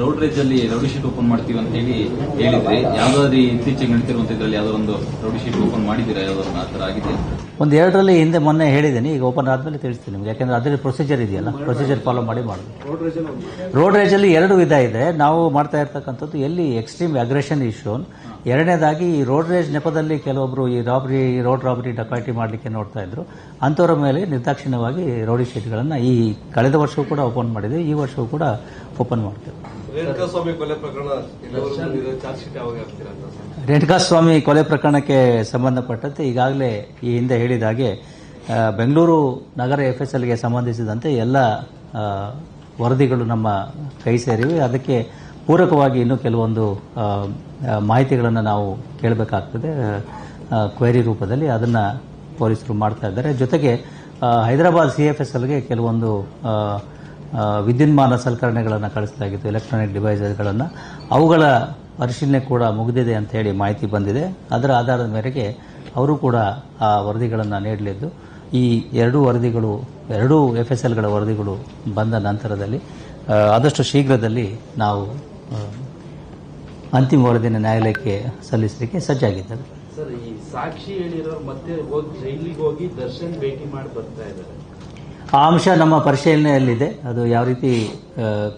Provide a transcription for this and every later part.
Road ರೇಜ್ ಅಲ್ಲಿ rowdy sheet open ಮಾಡ್ತೀವಿ ಅಂತ ಹೇಳಿ ಹೇಳಿದ್ರೆ. ಯಾವ್ದಾದ್ರು ಇತ್ತೀಚೆಗೆ ನಡೀತಿರುವಂತ ಇದ್ರಲ್ಲಿ ಯಾವ್ದೋ ಒಂದು ರೌಡಿ ಶೀಟ್ ಓಪನ್ ಮಾಡಿದ್ದೀರಾ? ಯಾವ್ದೋ ಆ ಆಗಿದೆ? ಒಂದು ಎರಡರಲ್ಲಿ ಹಿಂದೆ ಮೊನ್ನೆ ಹೇಳಿದ್ದೀನಿ, ಈಗ ಓಪನ್ ಆದ್ಮೇಲೆ ತಿಳಿಸ್ತೀನಿ ನಿಮ್ಗೆ. ಯಾಕಂದ್ರೆ ಅದರಲ್ಲಿ ಪ್ರೊಸೀಜರ್ ಇದೆಯಲ್ಲ ಪ್ರೊಸೀಜರ್ ಫಾಲೋ ಮಾಡಿ ಮಾಡೋದು. ರೋಡ್ ರೇಜಲ್ಲಿ ಎರಡು ವಿಧ ಇದೆ. ನಾವು ಮಾಡ್ತಾ ಇರ್ತಕ್ಕಂಥದ್ದು, ಎಲ್ಲಿ ಎಕ್ಸ್ಟ್ರೀಮ್ ಅಗ್ರೆಷನ್ ಇಶ್ಯೂ ಎರಡನೇದಾಗಿ ಈ ರೋಡ್ ರೇಜ್ ನೆಪದಲ್ಲಿ ಕೆಲವೊಬ್ರು ಈ ರಾಬರಿ ರೋಡ್ ರಾಬರಿ ಡಕಾಯಿಟಿ ಮಾಡಲಿಕ್ಕೆ ನೋಡ್ತಾ ಇದ್ರು. ಅಂಥವರ ಮೇಲೆ ನಿರ್ದಾಕ್ಷಿಣ್ಯವಾಗಿ ರೌಡಿ ಶೀಟ್ಗಳನ್ನು ಈ ಕಳೆದ ವರ್ಷವೂ ಕೂಡ ಓಪನ್ ಮಾಡಿದೆ. ಈ ವರ್ಷವೂ ಕೂಡ ಓಪನ್ ಮಾಡ್ತೇವೆ. ರೇಣುಕಾಸ್ವಾಮಿ ಕೊಲೆ ಪ್ರಕರಣಕ್ಕೆ ಸಂಬಂಧಪಟ್ಟಂತೆ ಈಗಾಗಲೇ ಈ ಹಿಂದೆ ಹೇಳಿದ ಹಾಗೆ ಬೆಂಗಳೂರು ನಗರ ಎಫ್ ಎಸ್ ಎಲ್ಗೆ ಸಂಬಂಧಿಸಿದಂತೆ ಎಲ್ಲ ವರದಿಗಳು ನಮ್ಮ ಕೈ ಸೇರಿವೆ. ಅದಕ್ಕೆ ಪೂರಕವಾಗಿ ಇನ್ನೂ ಕೆಲವೊಂದು ಮಾಹಿತಿಗಳನ್ನು ನಾವು ಕೇಳಬೇಕಾಗ್ತದೆ. ಕ್ವೈರಿ ರೂಪದಲ್ಲಿ ಅದನ್ನು ಪೊಲೀಸರು ಮಾಡ್ತಾ ಇದ್ದಾರೆ. ಜೊತೆಗೆ ಹೈದರಾಬಾದ್ ಸಿ ಎಫ್ ಎಸ್ ಎಲ್ಗೆ ಕೆಲವೊಂದು ವಿದ್ಯುನ್ಮಾನ ಸಲಕರಣೆಗಳನ್ನು ಕಳಿಸಲಾಗಿತ್ತು ಎಲೆಕ್ಟ್ರಾನಿಕ್ ಡಿವೈಸಸ್ಗಳನ್ನು ಅವುಗಳ ಪರಿಶೀಲನೆ ಕೂಡ ಮುಗಿದಿದೆ ಅಂತ ಹೇಳಿ ಮಾಹಿತಿ ಬಂದಿದೆ. ಅದರ ಆಧಾರದ ಮೇರೆಗೆ ಅವರು ಕೂಡ ಆ ವರದಿಗಳನ್ನು ನೀಡಲಿದ್ದು. ಈ ಎರಡೂ ವರದಿಗಳು, ಎರಡೂ ಎಫ್ ಎಸ್ ಎಲ್ಗಳ ವರದಿಗಳು ಬಂದ ನಂತರದಲ್ಲಿ ಆದಷ್ಟು ಶೀಘ್ರದಲ್ಲಿ ನಾವು ಅಂತಿಮ ವರದಿಯನ್ನು ನ್ಯಾಯಾಲಯಕ್ಕೆ ಸಲ್ಲಿಸಲಿಕ್ಕೆ ಸಜ್ಜಾಗಿದ್ದಾರೆ. ಸರ್ ಈ ಸಾಕ್ಷಿ ಹೇಳಿರೋರು ಮತ್ತೆ ಹೋಗಿ ಜೈಲಿಗೆ ಹೋಗಿ ದರ್ಶನ್ ಭೇಟಿ ಮಾಡಿ ಬರ್ತಾ ಇದ್ದಾರೆ. ಆ ಅಂಶ ನಮ್ಮ ಪರಿಶೀಲನೆಯಲ್ಲಿದೆ. ಅದು ಯಾವ ರೀತಿ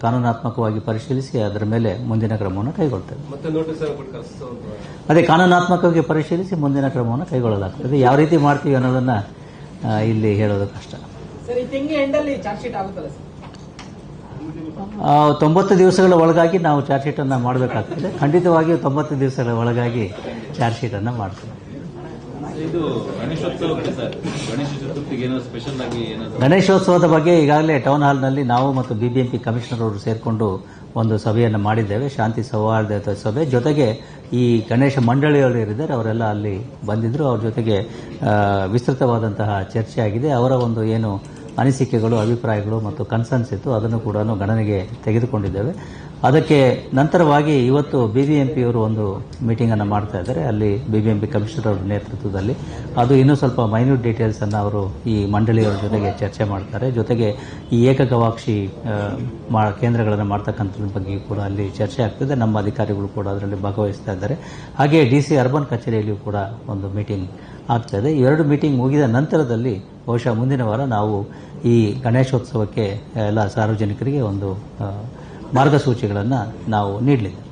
ಕಾನೂನಾತ್ಮಕವಾಗಿ ಪರಿಶೀಲಿಸಿ ಅದರ ಮೇಲೆ ಮುಂದಿನ ಕ್ರಮವನ್ನು ಕೈಗೊಳ್ತೇವೆ ಮತ್ತೆ ನೋಟಿಸ್ ಅನ್ನು ಕೊಟ್ಟು ಅದೇ ಕಾನೂನಾತ್ಮಕವಾಗಿ ಪರಿಶೀಲಿಸಿ ಮುಂದಿನ ಕ್ರಮವನ್ನು ಕೈಗೊಳ್ಳಲಾಗ್ತದೆ. ಯಾವ ರೀತಿ ಮಾಡ್ತೀವಿ ಅನ್ನೋದನ್ನ ಇಲ್ಲಿ ಹೇಳೋದು ಕಷ್ಟ. ಸರ್ ಈ ತಿಂಗಳ ಎಂಡಲ್ಲಿ ಚಾರ್ಜ್ ಶೀಟ್ ಆಗುತ್ತಲ್ಲ ಸರ್? ತೊಂಬತ್ತು ದಿವಸಗಳ ಒಳಗಾಗಿ ನಾವು ಚಾರ್ಜ್ ಶೀಟನ್ನು ಮಾಡಬೇಕಾಗ್ತದೆ. ಖಂಡಿತವಾಗಿಯೂ ತೊಂಬತ್ತು ದಿವಸಗಳ ಒಳಗಾಗಿ ಚಾರ್ಜ್ ಶೀಟನ್ನು ಮಾಡ್ತೇವೆ. ಗಣೇಶೋತ್ಸವದ ಬಗ್ಗೆ ಈಗಾಗಲೇ ಟೌನ್ ಹಾಲ್ನಲ್ಲಿ ನಾವು ಮತ್ತು ಬಿಬಿಎಂಪಿ ಕಮಿಷನರ್ ಅವರು ಸೇರಿಕೊಂಡು ಒಂದು ಸಭೆಯನ್ನು ಮಾಡಿದ್ದೇವೆ. ಶಾಂತಿ ಸೌಹಾರ್ದತೆ ಸಭೆ. ಜೊತೆಗೆ ಈ ಗಣೇಶ ಮಂಡಳಿಯವರು ಇರಿದ್ದಾರೆ ಅವರೆಲ್ಲ ಅಲ್ಲಿ ಬಂದಿದ್ದರು ಅವ್ರ ಜೊತೆಗೆ ವಿಸ್ತೃತವಾದಂತಹ ಚರ್ಚೆ ಆಗಿದೆ ಅವರ ಒಂದು ಏನು ಅನಿಸಿಕೆಗಳು, ಅಭಿಪ್ರಾಯಗಳು ಮತ್ತು ಕನ್ಸರ್ನ್ಸ್ ಇತ್ತು, ಅದನ್ನು ಕೂಡ ಗಣನೆಗೆ ತೆಗೆದುಕೊಂಡಿದ್ದೇವೆ. ಅದಕ್ಕೆ ನಂತರವಾಗಿ ಇವತ್ತು ಬಿಬಿಎಂಪಿಯವರು ಒಂದು ಮೀಟಿಂಗನ್ನು ಮಾಡ್ತಾ ಇದ್ದಾರೆ. ಅಲ್ಲಿ ಬಿಬಿಎಂಪಿ ಕಮಿಷನರ್ ಅವರ ನೇತೃತ್ವದಲ್ಲಿ. ಅದು ಇನ್ನೂ ಸ್ವಲ್ಪ ಮೈನ್ಯೂಟ್ ಡೀಟೇಲ್ಸ್ ಅನ್ನು ಅವರು ಈ ಮಂಡಳಿಯವರ ಜೊತೆಗೆ ಚರ್ಚೆ ಮಾಡ್ತಾರೆ. ಜೊತೆಗೆ ಈ ಏಕಗವಾಕ್ಷಿ ಕೇಂದ್ರಗಳನ್ನು ಮಾಡ್ತಕ್ಕಂಥದ್ರ ಬಗ್ಗೆ ಕೂಡ ಅಲ್ಲಿ ಚರ್ಚೆ ಆಗ್ತಿದೆ. ನಮ್ಮ ಅಧಿಕಾರಿಗಳು ಕೂಡ ಅದರಲ್ಲಿ ಭಾಗವಹಿಸ್ತಾ ಇದ್ದಾರೆ. ಹಾಗೆಯೇ ಡಿ ಸಿ ಅರ್ಬನ್ ಕಚೇರಿಯಲ್ಲಿಯೂ ಕೂಡ ಒಂದು ಮೀಟಿಂಗ್ ಆಗ್ತಾ ಇದೆ. ಎರಡು ಮೀಟಿಂಗ್ ಮುಗಿದ ನಂತರದಲ್ಲಿ ಬಹುಶಃ ಮುಂದಿನ ವಾರ ನಾವು ಈ ಗಣೇಶೋತ್ಸವಕ್ಕೆ ಎಲ್ಲ ಸಾರ್ವಜನಿಕರಿಗೆ ಒಂದು ಮಾರ್ಗಸೂಚಿಗಳನ್ನು ನಾವು ನೀಡಲಿದ್ದೇವೆ